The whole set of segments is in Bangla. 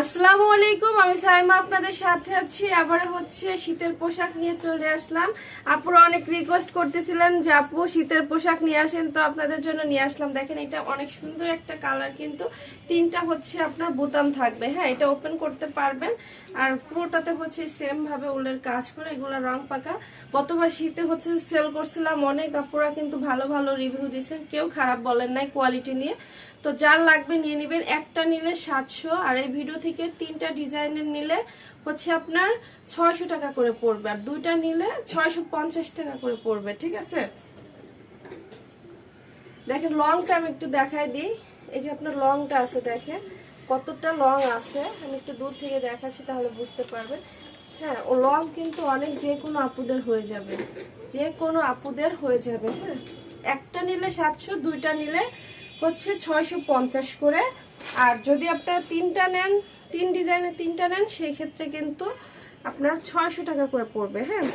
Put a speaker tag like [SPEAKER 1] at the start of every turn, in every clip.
[SPEAKER 1] আসসালামু আলাইকুম, আমি সাইমা আপনাদের সাথে আছি। আবার হচ্ছে শীতের পোশাক নিয়ে চলে আসলাম। আপুরা অনেক রিকোয়েস্ট করতেছিলেন যে, আপু, শীতের পোশাক নিয়ে আসেন তো আপনাদের জন্য নিয়ে আসলাম। দেখেন, এটা অনেক সুন্দর একটা কালার কিন্তু তিনটা হচ্ছে আপনার বোতাম থাকবে। হ্যাঁ এটা ওপেন করতে পারবেন। আর পুরোটাতে হচ্ছে সেম ভাবে উলের কাজ করে, এগুলো রং পাকা। গতবার শীতে হচ্ছে সেল করছিলাম অনেক, আপুরা কিন্তু ভালো ভালো রিভিউ দিয়েছেন। কেউ খারাপ বলেন নাই কোয়ালিটি নিয়ে। তো যার লাগবে নিয়ে নেবেন। একটা নিলে সাতশো, আর এই ভিডিও থেকে তিনটা ডিজাইনের নিলে হচ্ছে আপনার ছয়শো টাকা করে পড়বে, আর দুইটা নিলে ছয়শো পঞ্চাশ টাকা করে পড়বে, ঠিক আছে? দেখেন লংটা আমি একটু দেখাই দিই। এই যে আপনার লংটা আছে, দেখেন, কতটা লং আছে। আমি একটু দূর থেকে দেখাচ্ছি, তাহলে বুঝতে পারবেন। হ্যাঁ ও লং কিন্তু অনেক যে কোনো আপুদের হয়ে যাবে। যে কোনো আপুদের হয়ে যাবে হ্যাঁ। একটা নিলে সাতশো, দুইটা নিলে হচ্ছে ছয়শো পঞ্চাশ করে। আর যদি আপনারা তিনটা নেন, তিন ডিজাইনে তিনটা নেন সেই ক্ষেত্রে কিন্তু আপনার ছয়শো টাকা করে পড়বে হ্যাঁ?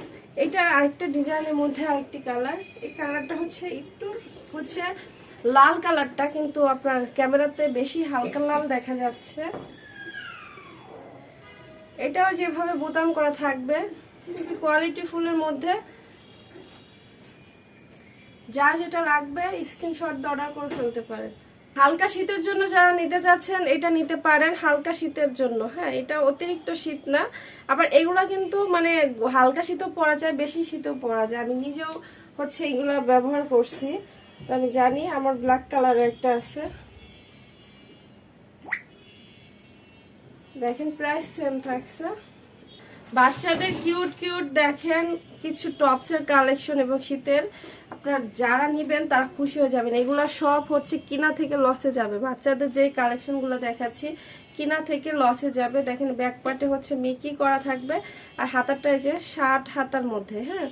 [SPEAKER 1] এইটার আরেকটা ডিজাইনের মধ্যে আরেকটি কালার। এই কালারটা হচ্ছে একটু হচ্ছে লাল কালারটা, কিন্তু আপনার ক্যামেরাতে বেশি হালকা লাল দেখা যাচ্ছে। এটাও যেভাবে বোতাম করা থাকবে কোয়ালিটি ফুলের মধ্যে। যার যেটা লাগবে স্ক্রিনশট অর্ডার করে ফেলতে পারেন। হালকা শীতের জন্য যারা নিতে চাচ্ছেন, এটা নিতে পারেন হালকা শীতের জন্য। হ্যাঁ এটা অতিরিক্ত শীত না। আবার এগুলো কিন্তু মানে হালকা শীতও পরা যায়, বেশি শীতও পরা যায়। আমি নিজেও হচ্ছে এগুলো ব্যবহার করছি। তো আমি জানি আমার ব্ল্যাক কালারের একটা আছে। দেখেন প্রাইস সেম থাকছে। বাচ্চাদের কিউট কিউট দেখেন, কিছু টপসের কালেকশন এবং শীতের। আপনার যারা নিবেন তারা খুশি হয়ে যাবেন। এগুলো সব হচ্ছে কিনা থেকে লসে যাবে। বাচ্চাদের যে কালেকশনগুলো দেখাচ্ছি, কিনা থেকে লসে যাবে। দেখেন ব্যাক পার্টে হচ্ছে মিকি করা থাকবে, আর হাতারটায় যে ষাট হাতার মধ্যে হ্যাঁ?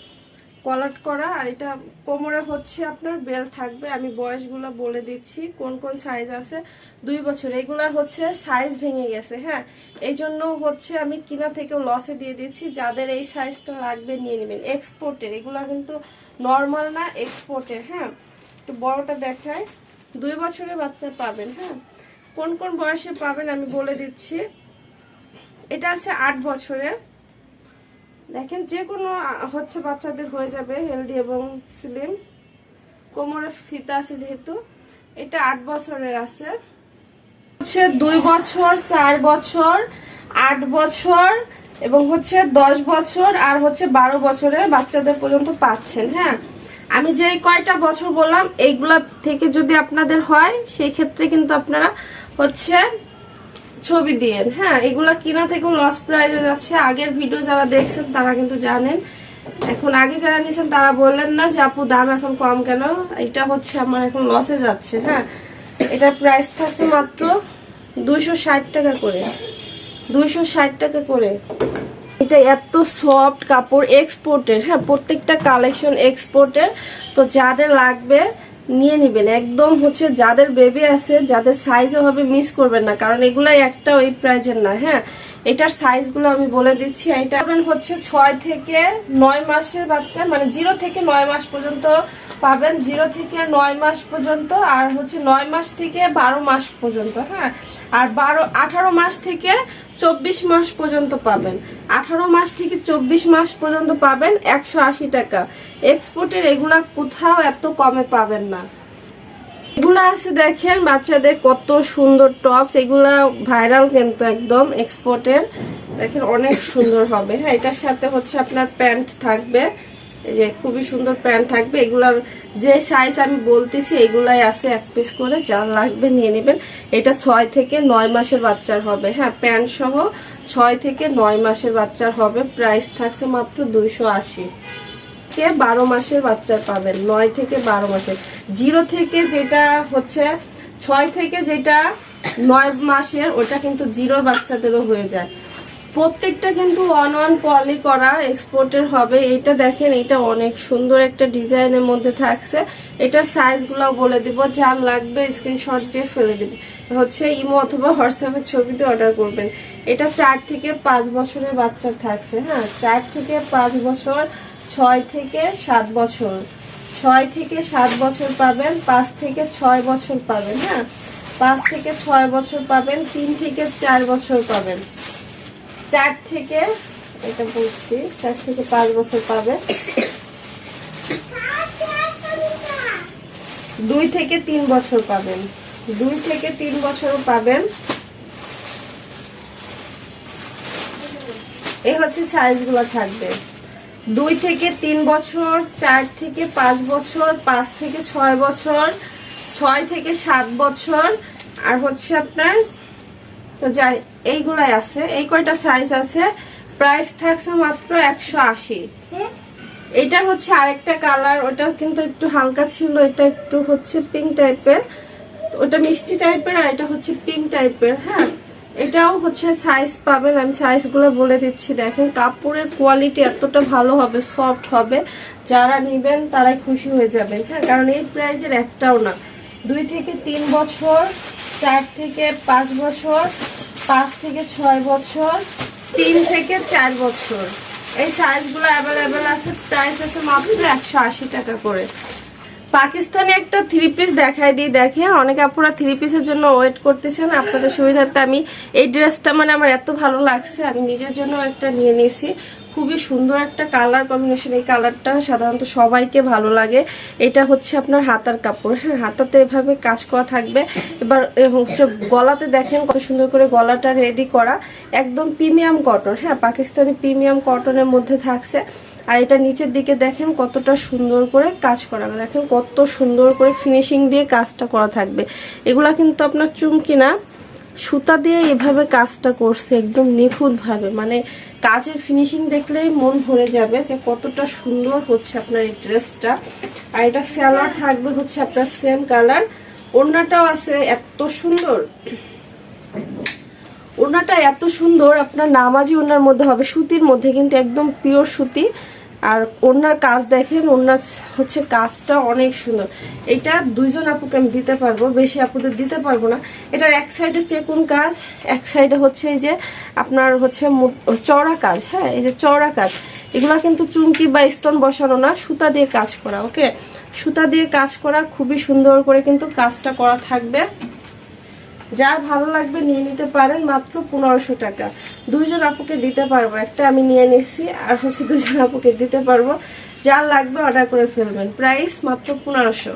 [SPEAKER 1] কলার করা, আর এটা কোমরে হচ্ছে আপনার বেল থাকবে। আমি বয়সগুলো বলে দিচ্ছি, কোন কোন সাইজ আছে? দুই বছর। এগুলার হচ্ছে সাইজ ভেঙে গেছে হ্যাঁ? এই জন্য হচ্ছে আমি কিনা থেকেও লসে দিয়ে দিচ্ছি। যাদের এই সাইজটা লাগবে নিয়ে নেবেন। এক্সপোর্টের এগুলা কিন্তু নর্মাল না এক্সপোর্টের হ্যাঁ? তো বড়টা দেখায় দুই বছরের বাচ্চা পাবেন হ্যাঁ? কোন কোন বয়সে পাবেন আমি বলে দিচ্ছি। এটা আছে আট বছরের। দেখেন, যে কোনো হচ্ছে বাচ্চাদের হয়ে যাবে হেলদি এবং স্লিম কোমরে ফিতা আছে যেহেতু, এটা আট বছরের আছে। হচ্ছে দুই বছর, চার বছর, আট বছর এবং হচ্ছে দশ বছর আর হচ্ছে বারো বছরের বাচ্চাদের পর্যন্ত পাচ্ছেন হ্যাঁ? আমি যে কয়টা বছর বললাম, এইগুলা থেকে যদি আপনাদের হয়, সেই ক্ষেত্রে কিন্তু আপনারা হচ্ছে ছবি দিয়েন হ্যাঁ এগুলা কিনা থেকেও লস প্রাইজে যাচ্ছে। আগের ভিডিও যারা দেখছেন, তারা কিন্তু জানেন। এখন আগে যারা নিয়েছেন, তারা বললেন না যে, আপু, দাম এখন কম কেন? এটা হচ্ছে আমার এখন লসে যাচ্ছে হ্যাঁ। এটার প্রাইস থাকছে মাত্র দুইশো ষাট টাকা করে। দুইশো ষাট টাকা করে। এটা এত সফট কাপড় এক্সপোর্টের হ্যাঁ প্রত্যেকটা কালেকশন এক্সপোর্টের তো যাদের লাগবে নিয়ে নিবেন। একদম হচ্ছে যাদের বেবি আছে, যাদের সাইজ ওভাবে মিস করবেন না, কারণ এগুলাই একটা ওই প্রাইজের না হ্যাঁ? এটার সাইজগুলো আমি বলে দিচ্ছি এটা হচ্ছে ছয় থেকে নয় মাসের বাচ্চা মানে জিরো থেকে নয় মাস পর্যন্ত পাবেন জিরো থেকে নয় মাস পর্যন্ত, আর হচ্ছে নয় মাস থেকে বারো মাস পর্যন্ত হ্যাঁ? আর বারো, আঠারো মাস থেকে চব্বিশ মাস পর্যন্ত পাবেন। আঠারো মাস থেকে চব্বিশ মাস পর্যন্ত পাবেন একশো আশি টাকা। এক্সপোর্টের এগুলা কোথাও এত কমে পাবেন না। এগুলা আছে দেখেন, বাচ্চাদের কত সুন্দর টপস। এগুলা ভাইরাল কিন্তু একদম এক্সপোর্টের দেখেন অনেক সুন্দর হবে। হ্যাঁ এটার সাথে হচ্ছে আপনার প্যান্ট থাকবে। এই যে খুবই সুন্দর প্যান্ট থাকবে। এগুলার যে সাইজ আমি বলতেছি, এগুলাই আছে এক পিস করে। যা লাগবে নিয়ে নেবেন। এটা ছয় থেকে নয় মাসের বাচ্চার হবে। হ্যাঁ প্যান্ট সহ ছয় থেকে নয় মাসের বাচ্চার হবে। প্রাইস থাকছে মাত্র দুইশো আশি। থেকে বারো মাসের বাচ্চা পাবেন? নয় থেকে বারো মাসের। জিরো থেকে যেটা হচ্ছে, ছয় থেকে যেটা নয় মাসের, ওটা কিন্তু জিরোর বাচ্চাদেরও হয়ে যায়। প্রত্যেকটা কিন্তু ওয়ান ওয়ান পলি করা এক্সপোর্টের হবে। এটা দেখেন এটা অনেক সুন্দর একটা ডিজাইনের মধ্যে থাকছে। এটার সাইজগুলো বলে দিব যার লাগবে স্ক্রিনশট দিয়ে ফেলে দিবে। হচ্ছে ইমো অথবা হোয়াটসঅ্যাপের ছবিতে অর্ডার করবেন। এটা চার থেকে পাঁচ বছরের বাচ্চা থাকছে হ্যাঁ? চার থেকে পাঁচ বছর, ছয় থেকে সাত বছর। ছয় থেকে সাত বছর পাবেন, পাঁচ থেকে ছয় বছর পাবেন হ্যাঁ? পাঁচ থেকে ছয় বছর পাবেন, তিন থেকে চার বছর পাবেন। চার থেকে, এটা বলছি, চার থেকে পাঁচ বছর পাবেন দুই থেকে তিন বছর পাবেন। দুই থেকে তিন বছরও পাবেন। এই হচ্ছে সাইজগুলো থাকবে। দুই থেকে তিন বছর, চার থেকে পাঁচ বছর, পাঁচ থেকে ছয় বছর, ছয় থেকে সাত বছর, আর হচ্ছে আপনার, তো যাই এইগুলাই আছে। এই কয়টা সাইজ আছে? প্রাইস থাকছে মাত্র একশো আশি। এটার হচ্ছে আরেকটা কালার ওটা কিন্তু একটু হালকা ছিল এটা একটু হচ্ছে পিঙ্ক টাইপের ওটা মিষ্টি টাইপের আর এটা হচ্ছে পিঙ্ক টাইপের হ্যাঁ? এটাও হচ্ছে সাইজ পাবেন আমি সাইজগুলো বলে দিচ্ছি। দেখেন কাপড়ের কোয়ালিটি এতটা ভালো হবে সফট হবে। যারা নেবেন তারাই খুশি হয়ে যাবেন হ্যাঁ? কারণ এই প্রাইজের একটাও না। দুই থেকে তিন বছর চার থেকে পাঁচ বছর পাঁচ থেকে ছয় বছর, তিন থেকে চার বছর। এই সাইজগুলো অ্যাভেলেবেল আছে প্রাইস আছে মাত্র একশো আশি টাকা করে। পাকিস্তানে একটা থ্রি পিস দেখাই দিই দেখে অনেক আপুরা থ্রি পিসের জন্য ওয়েট করতেছেন আপনাদের সুবিধার্থে আমি এই ড্রেসটা মানে আমার এত ভালো লাগছে, আমি নিজের জন্য একটা নিয়ে নিয়েছি। খুবই সুন্দর একটা কালার কম্বিনেশন এই কালারটা সাধারণত সবাইকে ভালো লাগে। এটা হচ্ছে আপনার হাতার কাপড়। হ্যাঁ হাতাতে এভাবে কাজ করা থাকবে। এবার হচ্ছে গলাতে দেখেন কত সুন্দর করে গলাটা রেডি করা। একদম প্রিমিয়াম কটন হ্যাঁ পাকিস্তানি প্রিমিয়াম কটনের মধ্যে থাকছে। আর এটা নিচের দিকে দেখেন কতটা সুন্দর করে কাজ করা। দেখেন কত সুন্দর করে ফিনিশিং দিয়ে কাজটা করা থাকবে। এগুলা কিন্তু আপনার চুমকি না। সুতা দিয়ে এভাবে কাজটা করছে একদম নিখুঁত ভাবে মানে কাজের ফিনিশিং দেখলেই মন ভরে যাবে যে কতটা সুন্দর হচ্ছে আপনার এই ড্রেসটা আর এটা স্যালোয়ার থাকবে হচ্ছে আপনার সেম কালার ওড়নাটাও আছে এত সুন্দর। ওড়নাটা এত সুন্দর, আপনার নামাজি ওড়নার মধ্যে হবে, সুতির মধ্যে, কিন্তু একদম পিওর সুতি। আর ওড়নার কাজ দেখেন ওড়নার হচ্ছে কাজটা অনেক সুন্দর। এটা দুইজন আপুকে আমি দিতে পারব, বেশি আপুদের দিতে পারব না। এটার এক সাইডে চেকুন কাজ, এক সাইডে হচ্ছে এই যে আপনার হচ্ছে চওড়া কাজ হ্যাঁ এই যে চওড়া কাজ। এগুলা কিন্তু চুমকি বা স্টোন বসানো না, সুতা দিয়ে কাজ করা, ওকে? সুতা দিয়ে কাজ করা, খুবই সুন্দর করে কিন্তু কাজটা করা থাকবে। যার ভালো লাগবে নিয়ে নিতে পারেন মাত্র পনেরোশো টাকা। দুইজন আপুকে দিতে পারব, একটা আমি নিয়ে নিয়েছি আর হচ্ছে দুজন আপুকে দিতে পারব। যার লাগবে অর্ডার করে ফেলবেন। প্রাইস মাত্র পনেরোশো।